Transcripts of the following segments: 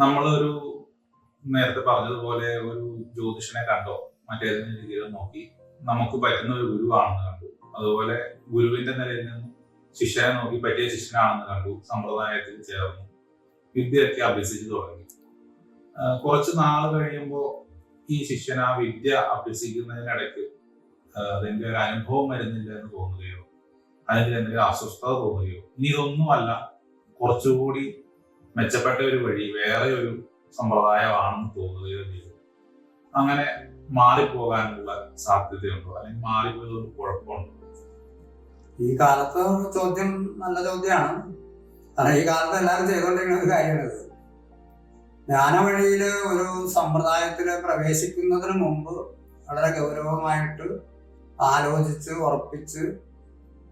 നമ്മളൊരു നേരത്തെ പറഞ്ഞതുപോലെ ഒരു ജ്യോതിഷനെ കണ്ടോ? മറ്റേതെങ്കിലും രീതിയിൽ നോക്കി നമുക്ക് പറ്റുന്ന ഒരു ഗുരുവാണെന്ന് കണ്ടു. അതുപോലെ ഗുരുവിന്റെ നിലയിൽ നിന്നും ശിഷ്യനെ നോക്കി പറ്റിയ ശിഷ്യനാണെന്ന് കണ്ടു. സമ്പ്രദായത്തിൽ ചേർന്നു. വിദ്യയൊക്കെ അഭ്യസിച്ചു തുടങ്ങി. കുറച്ച് നാൾ കഴിയുമ്പോൾ ഈ ശിഷ്യൻ ആ വിദ്യ അഭ്യസിക്കുന്നതിനിടയ്ക്ക് അതിന്റെ ഒരു അനുഭവം വരുന്നില്ല എന്ന് തോന്നുകയോ അല്ലെങ്കിൽ എന്തെങ്കിലും അസ്വസ്ഥത തോന്നുകയോ ഇനി ഇതൊന്നുമല്ല. കുറച്ചുകൂടി മെച്ചപ്പെട്ട ഒരു വഴി വേറെ ഒരു സമ്പ്രദായമാണെന്ന് തോന്നുകയോ ചെയ്തു. അങ്ങനെ മാറിപ്പോകാനുള്ള സാധ്യതയുണ്ടോ? അല്ലെങ്കിൽ മാറിപ്പോയത് കുഴപ്പമുണ്ടോ? ഈ കാലത്ത് ചോദ്യം നല്ല ചോദ്യമാണ്. കാരണം ഈ കാലത്ത് എല്ലാവരും ചെയ്തുകൊണ്ടിരിക്കുന്ന ഒരു കാര്യമാണിത് ജ്ഞാനവഴിയിൽ ഒരു സമ്പ്രദായത്തിൽ പ്രവേശിക്കുന്നതിന് മുമ്പ് വളരെ ഗൗരവമായിട്ട് ആലോചിച്ച് ഉറപ്പിച്ച്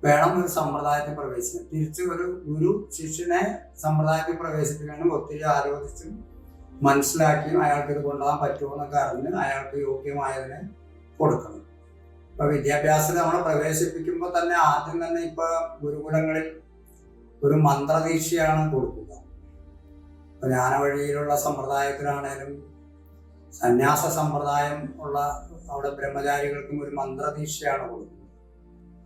വേണം ഒരു സമ്പ്രദായത്തിൽ പ്രവേശിക്കാൻ. തിരിച്ച് ഒരു ഗുരു ശിഷ്യനെ സമ്പ്രദായത്തിൽ പ്രവേശിപ്പിക്കാനും ഒത്തിരി ആലോചിച്ചും മനസ്സിലാക്കിയും അയാൾക്ക് ഇത് കൊണ്ടുപോകാൻ പറ്റുമോ എന്നൊക്കെ അറിഞ്ഞ് അയാൾക്ക് യോഗ്യമായതിനെ കൊടുക്കണം. ഇപ്പൊ വിദ്യാഭ്യാസത്തിൽ നമ്മൾ പ്രവേശിപ്പിക്കുമ്പോൾ തന്നെ ആദ്യം തന്നെ ഇപ്പൊ ഗുരുകുലങ്ങളിൽ ഒരു മന്ത്രദീക്ഷയാണ് കൊടുക്കുക. ഇപ്പൊ ജ്ഞാനവഴിയിലുള്ള സമ്പ്രദായത്തിലാണേലും സന്യാസ സമ്പ്രദായം ഉള്ള അവിടെ ബ്രഹ്മചാരികൾക്കും ഒരു മന്ത്രദീക്ഷയാണ് കൊടുക്കുന്നത്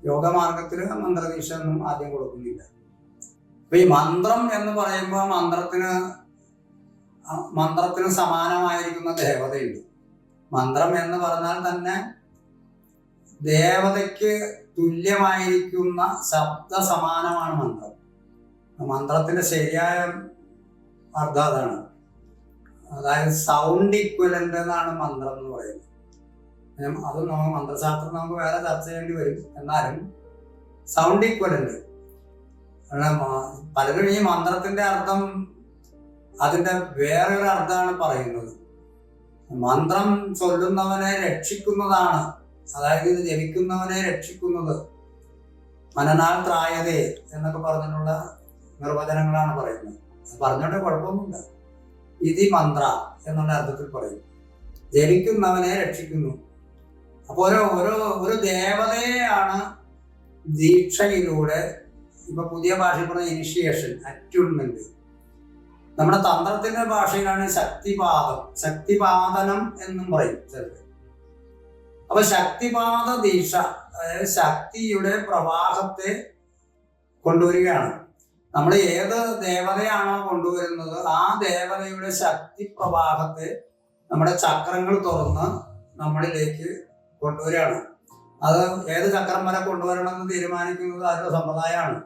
യോഗമാർഗത്തിൽ മന്ത്രദീക്ഷ ഒന്നും ആദ്യം കൊടുക്കുന്നില്ല. അപ്പൊ ഈ മന്ത്രം എന്ന് പറയുമ്പോൾ മന്ത്രത്തിന് മന്ത്രത്തിന് സമാനമായിരിക്കുന്ന ദേവതയുണ്ട്. മന്ത്രം എന്ന് പറഞ്ഞാൽ തന്നെ ദേവതയ്ക്ക് തുല്യമായിരിക്കുന്ന ശബ്ദ സമാനമാണ് മന്ത്രം. മന്ത്രത്തിന്റെ ശരിയായ അർത്ഥം അതാണ്. അതായത് സൗണ്ട് ഇക്വലന്റ് എന്നാണ് മന്ത്രം എന്ന് പറയുന്നത്. അത് നമ്മൾ മന്ത്രശാസ്ത്രം നമുക്ക് വേറെ ചർച്ച ചെയ്യേണ്ടി വരും. എന്നാലും സൗണ്ട് ഈക്വലന്റ് പലരും ഈ മന്ത്രത്തിന്റെ അർത്ഥം അതിന്റെ വേറൊരു അർത്ഥമാണ് പറയുന്നത്. മന്ത്രം ചൊല്ലുന്നവനെ രക്ഷിക്കുന്നതാണ്. അതായത് ഇത് ജപിക്കുന്നവനെ രക്ഷിക്കുന്നത്. മനനാൽ ത്രായതേ എന്നൊക്കെ പറഞ്ഞിട്ടുള്ള നിർവചനങ്ങളാണ് പറയുന്നത്. പറഞ്ഞോണ്ട് കുഴപ്പമൊന്നുമില്ല. ഇതി മന്ത്ര എന്നുള്ള അർത്ഥത്തിൽ പറയും. ജനിക്കുന്നവനെ രക്ഷിക്കുന്നു. അപ്പൊ ഓരോ ഓരോ ഒരു ദേവതയെയാണ് ദീക്ഷയിലൂടെ ഇപ്പൊ പുതിയ ഭാഷയിൽ പറഞ്ഞ ഇനിഷിയേഷൻ അറ്റ്യൂൺമെന്റ് നമ്മുടെ തന്ത്രത്തിന്റെ ഭാഷയിലാണ് ശക്തിപാദം. ശക്തിപാദനം എന്നും പറയും ചെറുത്. അപ്പൊ ശക്തിപാദ ദീക്ഷ അതായത് ശക്തിയുടെ പ്രവാഹത്തെ കൊണ്ടുവരികയാണ്. നമ്മൾ ഏത് ദേവതയാണോ കൊണ്ടുവരുന്നത് ആ ദേവതയുടെ ശക്തി പ്രവാഹത്തെ നമ്മുടെ ചക്രങ്ങൾ തുറന്ന് നമ്മളിലേക്ക് കൊണ്ടുവരികയാണ്. അത് ഏത് ചക്രം വരെ കൊണ്ടുവരണമെന്ന് തീരുമാനിക്കുന്നത് അതിന്റെ സമ്പ്രദായമാണ്?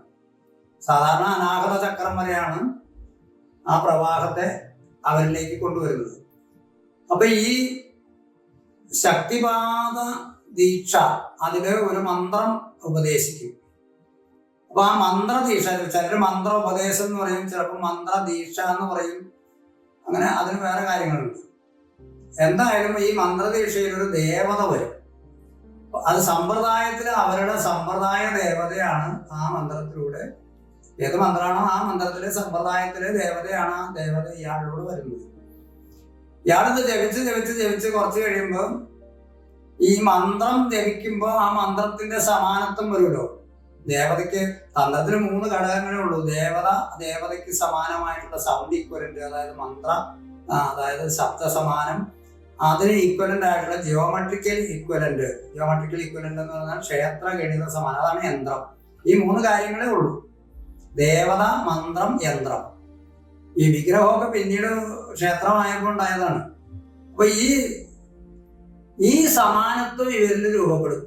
സാധാരണ അനാഗത ചക്രം വരെയാണ് ആ പ്രവാഹത്തെ അവരിലേക്ക് കൊണ്ടുവരുന്നത്. അപ്പൊ ഈ ശക്തിപാത ദീക്ഷ അതിൽ ഒരു മന്ത്രം ഉപദേശിക്കും. അപ്പൊ ആ മന്ത്രദീക്ഷ ചിലർ മന്ത്ര ഉപദേശം എന്ന് പറയും ചിലപ്പോൾ മന്ത്രദീക്ഷ എന്ന് പറയും. അങ്ങനെ അതിന് വേറെ കാര്യങ്ങളുണ്ട്. എന്തായാലും ഈ മന്ത്രദീക്ഷയിൽ ഒരു ദേവത വരും. അത് സമ്പ്രദായത്തിൽ അവരുടെ സമ്പ്രദായ ദേവതയാണ് ആ മന്ത്രത്തിലൂടെ. ഏത് മന്ത്രമാണോ ആ മന്ത്രത്തിലെ സമ്പ്രദായത്തിലെ ദേവതയാണ് ആ ദേവത ഇയാളിലൂടെ വരുന്നത്. ഇയാളിത് ജപിച്ച് ജപിച്ച് ജപിച്ച് കുറച്ച് കഴിയുമ്പോൾ ഈ മന്ത്രം ജപിക്കുമ്പോൾ ആ മന്ത്രത്തിന്റെ സമാനത്വം വരുമല്ലോ. ദേവതയ്ക്ക് തന്ത്രത്തിന് മൂന്ന് ഘടകങ്ങളേ ഉള്ളൂ. ദേവത ദേവതയ്ക്ക് സമാനമായിട്ടുള്ള സൗണ്ട് ഈക്വലന്റ് അതായത് മന്ത്ര അതായത് ശബ്ദ സമാനം അതിന് ഈക്വലന്റ് ആയിട്ടുള്ള ജിയോമെട്രിക്കൽ ഈക്വലന്റ് ജിയോമെട്രിക്കൽ ഈക്വലന്റ് എന്ന് പറഞ്ഞാൽ ക്ഷേത്ര ഗണിത സമാനം. അതാണ് യന്ത്രം. ഈ മൂന്ന് കാര്യങ്ങളേ ഉള്ളൂ. ദേവത മന്ത്രം യന്ത്രം. ഈ വിഗ്രഹമൊക്കെ പിന്നീട് ക്ഷേത്രമായപ്പോൾ അപ്പൊ ഈ ഈ സമാനത്വം ഇവരിൽ രൂപപ്പെടും.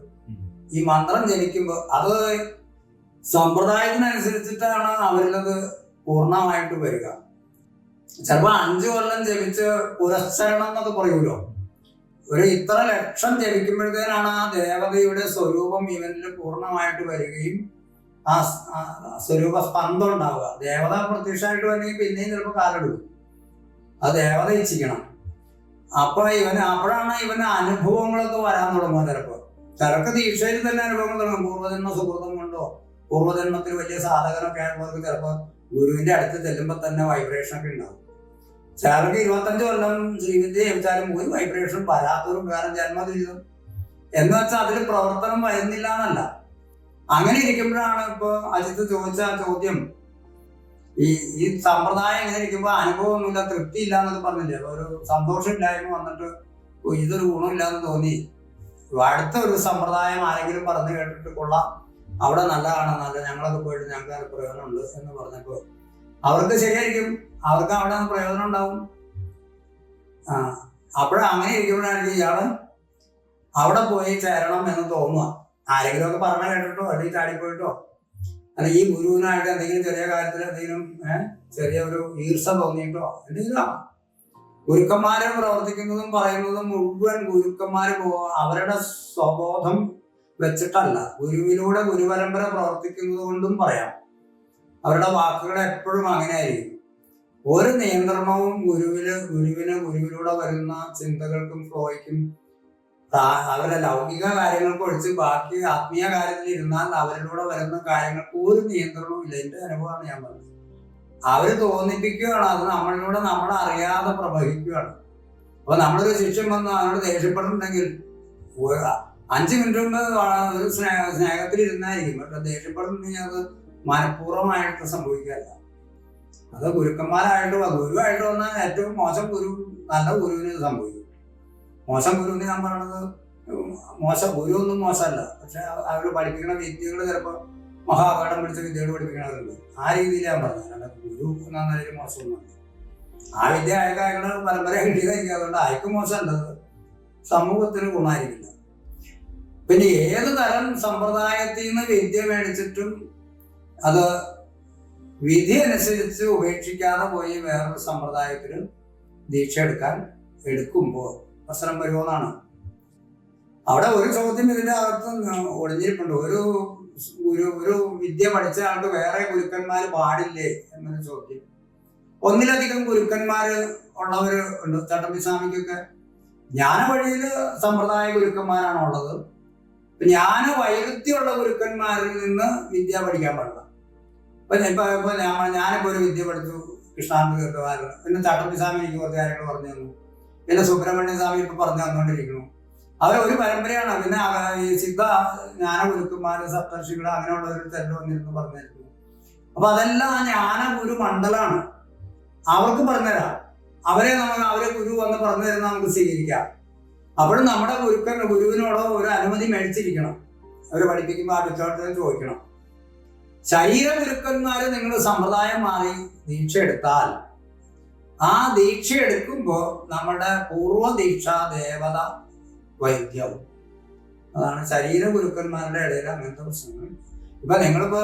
ഈ മന്ത്രം ജനിക്കുമ്പോൾ അത് സമ്പ്രദായത്തിനനുസരിച്ചിട്ടാണ് അവരിലത് പൂർണമായിട്ട് വരിക. ചിലപ്പോ അഞ്ചു കൊല്ലം ജപിച്ച് പുരസ്സരണം എന്നൊക്കെ പറയൂലോ ഒരു ഇത്ര ലക്ഷം ജപിക്കുമ്പോഴത്തേനാണ് ആ ദേവതയുടെ സ്വരൂപം ഇവനിൽ പൂർണമായിട്ട് വരികയും ആ സ്വരൂപ സ്പന്ദം ഉണ്ടാവുക. ദേവത പ്രത്യക്ഷമായിട്ട് വന്നെങ്കിൽ പിന്നെയും ചിലപ്പോൾ കാലെടുക്കും. ആ ദേവത ഇച്ഛിക്കണം. അപ്പൊ ഇവന് അപ്പോഴാണ് ഇവന് അനുഭവങ്ങളൊക്കെ വരാൻ തുടങ്ങുക ചിലപ്പോൾ ചിലർക്ക് ദീക്ഷയിൽ തന്നെ അനുഭവങ്ങൾ തുടങ്ങും. പൂർവജന്മ സുഹൃതം കൊണ്ടോ പൂർവജന്മത്തിൽ വലിയ സാധകനൊക്കെ ആയിട്ടുള്ളവർക്ക് ചിലപ്പോൾ ഗുരുവിന്റെ അടുത്ത് ചെല്ലുമ്പോൾ തന്നെ വൈബ്രേഷൻ ഒക്കെ ഉണ്ടാവും. ചിലർക്ക് ഇരുപത്തഞ്ച് കൊല്ലം ശ്രീവിദ്യ ജപിച്ചാലും ഒരു വൈബ്രേഷൻ വരാത്തവരും വേറെ ജന്മദിനം. എന്ന് വെച്ചാൽ അതിൽ പ്രവർത്തനം വരുന്നില്ല എന്നല്ല. അങ്ങനെ ഇരിക്കുമ്പോഴാണ് ഇപ്പൊ അജിത്ത് ചോദിച്ച ചോദ്യം. ഈ ഈ സമ്പ്രദായം ഇങ്ങനെ ഇരിക്കുമ്പോൾ അനുഭവമൊന്നുമില്ല തൃപ്തി ഇല്ല എന്നൊക്കെ പറഞ്ഞില്ലേ? ഒരു സന്തോഷമില്ലായ്മ വന്നിട്ട് ഇതൊരു ഇതൊരു ഗുണമില്ലാന്ന് തോന്നി. അടുത്ത ഒരു സമ്പ്രദായം ആരെങ്കിലും പറഞ്ഞു കേട്ടിട്ട് കൊള്ളാം. അവിടെ നല്ലതാണ് നല്ല ഞങ്ങളൊക്കെ പോയിട്ട് ഞങ്ങൾക്ക് അത് പ്രയോജനമുണ്ട് എന്ന് പറഞ്ഞപ്പോൾ അവർക്ക് ശരിയായിരിക്കും. അവർക്ക് അവിടെ നിന്ന് പ്രയോജനം ഉണ്ടാവും. ആ അപ്പോഴ അങ്ങനെ ഇരിക്കുമ്പോഴാണെങ്കിൽ ഇയാൾ അവിടെ പോയി ചേരണം എന്ന് തോന്നുക. ആരെങ്കിലും ഒക്കെ പറഞ്ഞ കേട്ടിട്ടോ? അല്ലെങ്കിൽ ചാടിപ്പോയിട്ടോ അല്ല ഈ ഗുരുവിനായിട്ട് എന്തെങ്കിലും ചെറിയ കാര്യത്തിൽ എന്തെങ്കിലും ചെറിയ ഒരു ഈർഷ തോന്നിയിട്ടോ? എന്തെങ്കിലും. ഗുരുക്കന്മാരെ പ്രവർത്തിക്കുന്നതും പറയുന്നതും മുഴുവൻ ഗുരുക്കന്മാര് അവരുടെ സ്വബോധം വെച്ചിട്ടല്ല. ഗുരുവിലൂടെ ഗുരുപരമ്പര പ്രവർത്തിക്കുന്നത് കൊണ്ടും പറയാം. അവരുടെ വാക്കുകൾ എപ്പോഴും അങ്ങനെ ആയിരിക്കും ഒരു നിയന്ത്രണവും ഗുരുവിന് ഗുരുവിന് ഗുരുവിലൂടെ വരുന്ന ചിന്തകൾക്കും ഫ്ലോയ്ക്കും അവരുടെ ലൗകിക കാര്യങ്ങൾക്ക് ഒഴിച്ച് ബാക്കി ആത്മീയ കാര്യത്തിൽ ഇരുന്നാൽ അവരിലൂടെ വരുന്ന കാര്യങ്ങൾക്ക് ഒരു നിയന്ത്രണവും ഇല്ല. എന്റെ അനുഭവമാണ് ഞാൻ പറഞ്ഞത്. അവർ തോന്നിപ്പിക്കുകയാണ്. അത് നമ്മളിലൂടെ നമ്മൾ അറിയാതെ പ്രവഹിക്കുകയാണ്. അപ്പൊ നമ്മളൊരു ശിഷ്യം വന്ന് അവനോട് ദേഷ്യപ്പെടുന്നുണ്ടെങ്കിൽ അഞ്ച് മിനിറ്റ് ഒരു സ്നേഹ സ്നേഹത്തിൽ ഇരുന്നായിരിക്കും പക്ഷെ ദേഷ്യപ്പെടുന്ന അത് മനഃപൂർവമായിട്ട് സംഭവിക്കുകയല്ല അത് ഗുരുക്കന്മാരായിട്ട് ഗുരുവായിട്ട് വന്നാൽ ഏറ്റവും മോശം ഗുരു നല്ല ഗുരുവിന് ഇത് സംഭവിക്കും. മോശം ഗുരുവിന് ഞാൻ പറയണത് മോശം ഗുരു ഒന്നും മോശമല്ല. പക്ഷെ അവർ പഠിപ്പിക്കുന്ന വിദ്യകൾ ചിലപ്പോൾ മഹാപാഠം പഠിച്ച വിദ്യകൾ പഠിപ്പിക്കണവരുണ്ട് ആ രീതിയിൽ ഞാൻ പറഞ്ഞത്. അല്ലാതെ ഗുരു എന്ന നിലയിൽ മോശമൊന്നുമല്ല ആ വിദ്യ അയക്ക് അയാൾ പരമ്പര കിട്ടിയതായിരിക്കും അതുകൊണ്ട് അയക്കും മോശമല്ലത് സമൂഹത്തിന് ഗുണമായിരിക്കില്ല. പിന്നെ ഏത് തരം സമ്പ്രദായത്തിൽ നിന്ന് വിദ്യ മേടിച്ചിട്ടും അത് വിധി അനുസരിച്ച് ഉപേക്ഷിക്കാതെ പോയി വേറൊരു സമ്പ്രദായത്തിൽ ദീക്ഷ എടുക്കാൻ എടുക്കുമ്പോൾ പ്രശ്നം വരുമെന്നാണ് അവിടെ ഒരു ചോദ്യം ഇതിന്റെ അകത്ത് ഒളിഞ്ഞിരിപ്പുണ്ട്. ഒരു ഒരു ഒരു വിദ്യ പഠിച്ച ആൾക്ക് വേറെ ഗുരുക്കന്മാർ പാടില്ലേ എന്നൊരു ചോദ്യം. ഒന്നിലധികം ഗുരുക്കന്മാർ ഉള്ളവര് ഉണ്ട്. ചട്ടമ്പിസ്വാമിക്കൊക്കെ ജ്ഞാന വഴിയിൽ സമ്പ്രദായ ഗുരുക്കന്മാരാണ് ഉള്ളത്. ജ്ഞാന വൈരുദ്ധ്യമുള്ള ഗുരുക്കന്മാരിൽ നിന്ന് വിദ്യ പഠിക്കാൻ പാടില്ല. ഇപ്പൊ ഇപ്പൊ ഇപ്പൊ ഞാനിപ്പോ ഒരു വിദ്യ പഠിച്ചു കൃഷ്ണാനന്ദ പിന്നെ പിന്നെ ചട്ടമ്പിസ്വാമി എനിക്ക് കുറച്ച് കാര്യങ്ങൾ പറഞ്ഞു തന്നു. പിന്നെ സുബ്രഹ്മണ്യ സ്വാമി ഇപ്പൊ പറഞ്ഞു തന്നുകൊണ്ടിരിക്കുന്നു. അവർ ഒരു പരമ്പരയാണ്. പിന്നെ ഈ സിദ്ധ ജ്ഞാന ഗുരുക്കന്മാര് സപ്തർഷികൾ അങ്ങനെയുള്ളവർ തന്നെ വന്നിരുന്നു പറഞ്ഞിരുന്നു. അപ്പൊ അതെല്ലാം ആ ജ്ഞാന ഗുരു മണ്ഡലമാണ് അവർക്ക് പറഞ്ഞുതരാം. അവരെ നമുക്ക് അവരെ ഗുരു വന്ന് പറഞ്ഞു തരുന്ന നമുക്ക് സ്വീകരിക്കാം. അപ്പോഴും നമ്മുടെ ഗുരുക്കൻ ഗുരുവിനോടോ അനുമതി മേടിച്ചിരിക്കണം. അവരെ പഠിപ്പിക്കുമ്പോൾ ആ വിദ്യാർത്ഥികൾ ചോദിക്കണം. ശരീരം ഗുരുക്കന്മാരെ നിങ്ങൾ സമ്പ്രദായം മാറി ദീക്ഷ എടുത്താൽ ആ ദീക്ഷ എടുക്കുമ്പോൾ നമ്മുടെ പൂർവ ദീക്ഷ ദേവത വൈദ്യവും. അതാണ് ശരീര ഗുരുക്കന്മാരുടെ ഇടയിൽ അങ്ങനത്തെ പ്രശ്നങ്ങൾ. ഇപ്പൊ നിങ്ങളിപ്പോ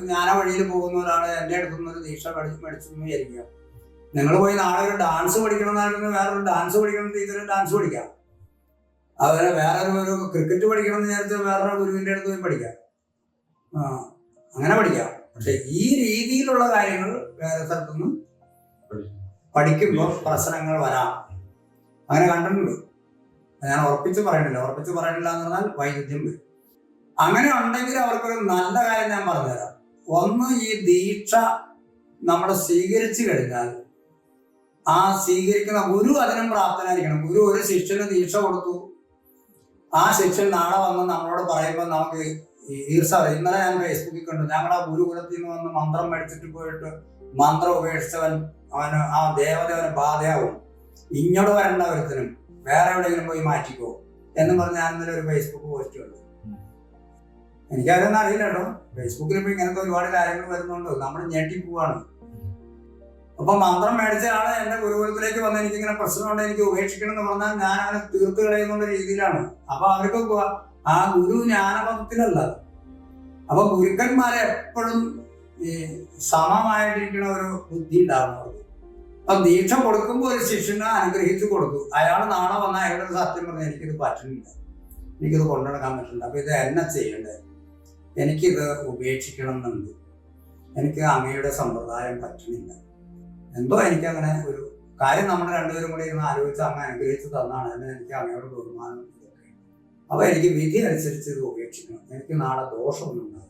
ജ്ഞാന വഴിയിൽ പോകുന്ന ഒരാൾ എന്റെ അടുത്തുനിന്ന് ഒരു ദീക്ഷ പഠിച്ച് മേടിച്ചു വിചാരിക്കുക. നിങ്ങൾ പോയി നാളെ ഒരു ഡാൻസ് പഠിക്കണം എന്നായിരുന്നു വേറൊരു ഡാൻസ് പഠിക്കണം ടീച്ചർ ഡാൻസ് പഠിക്കാം. അതുപോലെ വേറെ ഒരു ക്രിക്കറ്റ് പഠിക്കണം എന്ന് വിചാരിച്ചാൽ വേറൊരു ഗുരുവിന്റെ അടുത്ത് പോയി പഠിക്കാം. അങ്ങനെ പഠിക്കാം. പക്ഷെ ഈ രീതിയിലുള്ള കാര്യങ്ങൾ വേറെ സ്ഥലത്തൊന്നും പഠിക്കുമ്പോൾ പ്രശ്നങ്ങൾ വരാം. അങ്ങനെ കണ്ടിട്ടുണ്ട്. ഞാൻ ഉറപ്പിച്ച് പറയണില്ല. ഉറപ്പിച്ച് പറയണില്ല എന്ന് പറഞ്ഞാൽ വൈരുദ്ധ്യം വരും. അങ്ങനെ ഉണ്ടെങ്കിൽ അവർക്കൊരു നല്ല കാര്യം ഞാൻ പറഞ്ഞുതരാം. ഒന്ന് ഈ ദീക്ഷ നമ്മൾ സ്വീകരിച്ചു കഴിഞ്ഞാൽ ആ സ്വീകരിക്കുന്ന ഗുരു അതിനും പ്രാപ്തനായിരിക്കണം. ഗുരു ഒരു ശിഷ്യന് ദീക്ഷ കൊടുത്തു. ആ സെക്ഷൻ നാളെ വന്ന് നമ്മളോട് പറയുമ്പോൾ നമുക്ക് ഈ- ഈർഷ ഇന്നലെ ഞാൻ ഫേസ്ബുക്കിൽ കണ്ടു. ഞങ്ങൾ ആ ഗുരുകുലത്തിൽ നിന്ന് വന്ന് മന്ത്രം മേടിച്ചിട്ട് പോയിട്ട് മന്ത്രം ഉപേക്ഷിച്ചവൻ അവന് ആ ദേവത അവന് ബാധയാവും. ഇങ്ങോട്ട് വരേണ്ട ഒരുത്തനും. വേറെ എവിടെയെങ്കിലും പോയി മാറ്റിക്കോ എന്ന് പറഞ്ഞ് ഞാൻ ഇന്നലെ ഒരു ഫേസ്ബുക്ക് പോസ്റ്റ് കണ്ടു. എനിക്കതൊന്നും അറിയില്ല കേട്ടോ. ഫേസ്ബുക്കിൽ ഇപ്പൊ ഇങ്ങനത്തെ ഒരുപാട് കാര്യങ്ങൾ വരുന്നുണ്ട്. നമ്മൾ ഞെട്ടി പോവാണ്. അപ്പൊ മന്ത്രം മേടിച്ച ആൾ എന്റെ ഗുരുകുലത്തിലേക്ക് വന്ന് എനിക്ക് ഇങ്ങനെ പ്രശ്നമുണ്ട് എനിക്ക് ഉപേക്ഷിക്കണം എന്ന് പറഞ്ഞാൽ ഞാൻ അങ്ങനെ തീർത്ത് കളയുന്ന രീതിയിലാണ്. അപ്പൊ അവർക്ക് ആ ഗുരു ജ്ഞാനപഥത്തിലല്ല. അപ്പൊ ഗുരുക്കന്മാരെ എപ്പോഴും ഈ സമമായിട്ടിരിക്കുന്ന ഒരു ബുദ്ധി അവർക്ക് അപ്പൊ ദീക്ഷ കൊടുക്കുമ്പോൾ ഒരു ശിഷ്യനെ അനുഗ്രഹിച്ചു കൊടുത്തു. അയാൾ നാളെ വന്ന അയാളുടെ സത്യം പറഞ്ഞാൽ എനിക്കിത് പറ്റുന്നില്ല. എനിക്കിത് കൊണ്ടുനടക്കാൻ പറ്റുന്നില്ല. അപ്പൊ ഇത് എന്നെ ചെയ്യണ്ടേ എനിക്കിത് ഉപേക്ഷിക്കണം എന്നുണ്ട്. എനിക്ക് അങ്ങയുടെ സമ്പ്രദായം പറ്റുന്നില്ല. എന്തോ എനിക്ക് അങ്ങനെ ഒരു കാര്യം നമ്മൾ രണ്ടുപേരും കൂടി ഇരുന്ന് ആലോചിച്ച് അമ്മ അനുഗ്രഹിച്ച് തന്നാണ് എന്ന് എനിക്ക് അങ്ങയോട് ബഹുമാനം. അപ്പൊ എനിക്ക് വിധി അനുസരിച്ച് ഇത് ഉപേക്ഷിക്കണം. എനിക്ക് നാളെ ദോഷമൊന്നും ഉണ്ടാവില്ല.